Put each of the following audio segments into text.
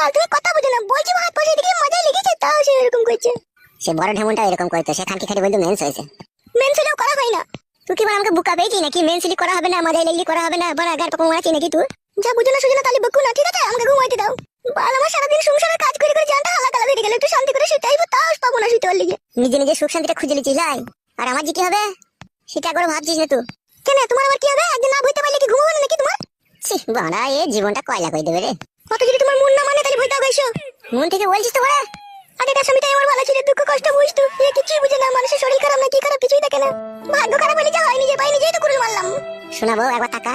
বল তুমি কথা বুঝো না বলছি ভাত বসে দিকে মজাই লেগেছে তাও সে এরকম করছে। সে বড় ঢেমনটা এরকম করতো সে খানকি খাটি বলতো মেন্স হয়েছে। মেন ছেলেও করা হয় না। তুই কি বল আমাকে বুকা পেয়েছি নাকি? মেন্সিলি করা হবে না মজাই লেগলি করা হবে না বড় আগার পকম আছে নাকি তুই? যা বুঝো না সুঝো না তাহলে বকু না ঠিক আছে? আমাকে ঘুমাইতে দাও। বাল আমার সারাদিন সংসারের কাজ করে করে জানটা হালা কালা বেরিয়ে গেল একটু শান্তি করে শুতে আইবো তাও পাবো না শুতে লিগে। নিজে নিজে সুখ শান্তিটা খুঁজে লিচিস লাই। আর আমার যে কি হবে? সেটা একবার ভাবছিস না তুই? কেন তোমার আবার কি হবে? একদিন না বইতে পারলে কি ঘুমাবো না নাকি তোমার? ছি বাড়া এ জীবনটা কয়লা কই দেবে রে। কত যদি তোমার মন না মানে তাহলে হবে এসো মন থেকে বলছিস তো বড়া আগে তার স্বামীটাই আমার ভালো ছিল, দুঃখ কষ্ট বুঝতো। এ কিছুই বুঝে না, মানুষের শরীর খারাপ না কি খারাপ কিছুই দেখে না। ভাগ্য খারাপ হলে যা হয় নিজে পাই নিজেই তো করে মারলাম। শোনা বউ, একবার টাকা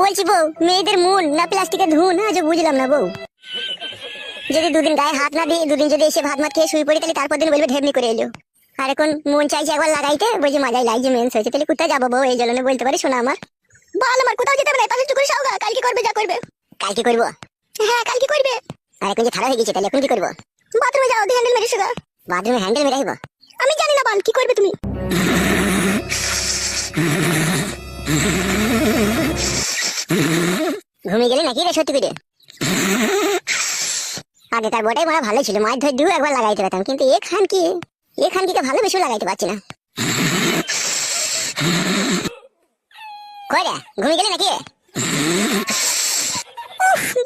বলছি বউ, মেয়েদের মন না প্লাস্টিকের ধুন, আজ বুঝলাম না বউ। যদি দুদিন গায়ে হাত না দিয়ে দুদিন যদি এসে ভাত মাত খেয়ে শুয়ে পড়ি, তাহলে তারপর দিন বলবে ঢেমনি করে এলো। আর এখন মন চাইছে একবার লাগাইতে, বলছি মাজাই লাগছে মেন্স হয়েছে, তাহলে কোথায় যাব বউ? এই জন্য বলতে পারি শোনা আমার। বাল আমার, কোথাও যেতে না পাশে চুকুরে সাউগা কালকে করবে, যা করবে। কাল কি করব? হ্যাঁ কালকে করবে? আর এখন যে খারাপ হয়ে গেছে তাহলে এখন কি করব? বাথরুমে যাও দিয়ে হ্যান্ডেল মেরে সোগা বাথরুমে হ্যান্ডেল মেরে মেরাইবো আমি জানি না বাল কি করবে তুমি? ঘুমিয়ে গেলি নাকি রে সত্যি করে? আগেকার বটাই মারা ভালো ছিল মাছ ধরে দু একবার লাগাইতে পারতাম কিন্তু এখান কি? এখান কি ভালো বেশি লাগাইতে পারছি না? কই রে ঘুমিয়ে গেলি নাকি?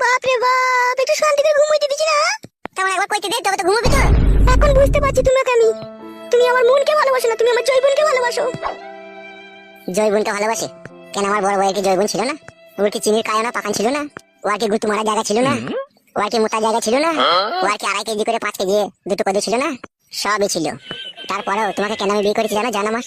বাপ রে বাপ একটু শান্তি করে ঘুমাইতে দিছি না। তেমন একবার কইতে দে তবে তো ঘুমাবি তো। এখন বুঝতে পারছি তোমাকে আমি তুমি আমার মনকে ভালোবাসো না তুমি আমার জৈবনকে ভালোবাসো। জয়বনকে ভালোবাসে? কেন আমার বড় কি জয়বন ছিল না? ওর কি চিনির কায়না পাকান ছিল না? ওর কি গুতু মারা জায়গা ছিল না? ওর কি মোটা জায়গা ছিল না? ওর কি আড়াই কেজি করে পাঁচ কেজি দুটো কদে ছিল না? সবই ছিল। তারপরেও তোমাকে কেন আমি বিয়ে করেছি জানো জানো মাস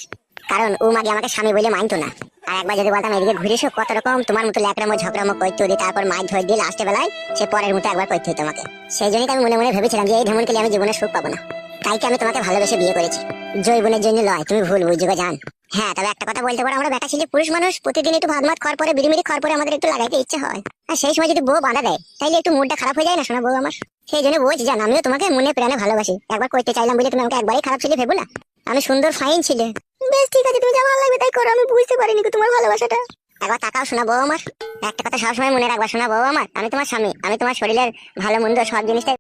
কারণ ও মাগে আমাকে স্বামী বলে মানতো না। আর একবার যদি বলতাম এদিকে ঘুরে এসো, কত রকম তোমার মতো ল্যাকড়ামো ঝগড়ামো করতে দিয়ে তারপর মাছ ধরে দিয়ে লাস্টে বেলায় সে পরের মতো একবার করতে হতো তোমাকে সেই জন্যই আমি মনে মনে ভেবেছিলাম যে এই ঢেমন খেলে আমি জীবনে সুখ পাবো না। তাই কি আমি তোমাকে ভালোবেসে বিয়ে করেছি? জৈবনের জন্য লয়, তুমি ভুল বুঝবে জান। হ্যাঁ তবে একটা কথা বলতে পারো, আমরা বেটা ছেলে পুরুষ মানুষ, প্রতিদিন একটু ভাত মাত খাওয়ার পরে, বিড়িমিড়ি খাওয়ার পরে আমাদের একটু লাগাইতে ইচ্ছে হয়। আর সেই সময় যদি বউ বাঁধা দেয়, তাইলে একটু মুডটা খারাপ হয়ে যায় না শোনা বউ আমার? সেই জন্য বলছি, জান, আমিও তোমাকে মনে প্রাণে ভালোবাসি। একবার করতে চাইলাম বলে তুমি আমাকে একবারই খারাপ ছেলে ভেবো না। আমি সুন্দর ফাইন ছিলে বেশ ঠিক আছে তুমি যা ভালো লাগবে, তাই করো, আমি বুঝতে পারিনি তোমার ভালোবাসাটা। একবার তাকাও, শোনা বউ আমার। একটা কথা সবসময় মনে রাখবা, শোনা বউ আমার। আমি তোমার স্বামী, আমি তোমার শরীরের ভালো, মন্দ সব জিনিসটাই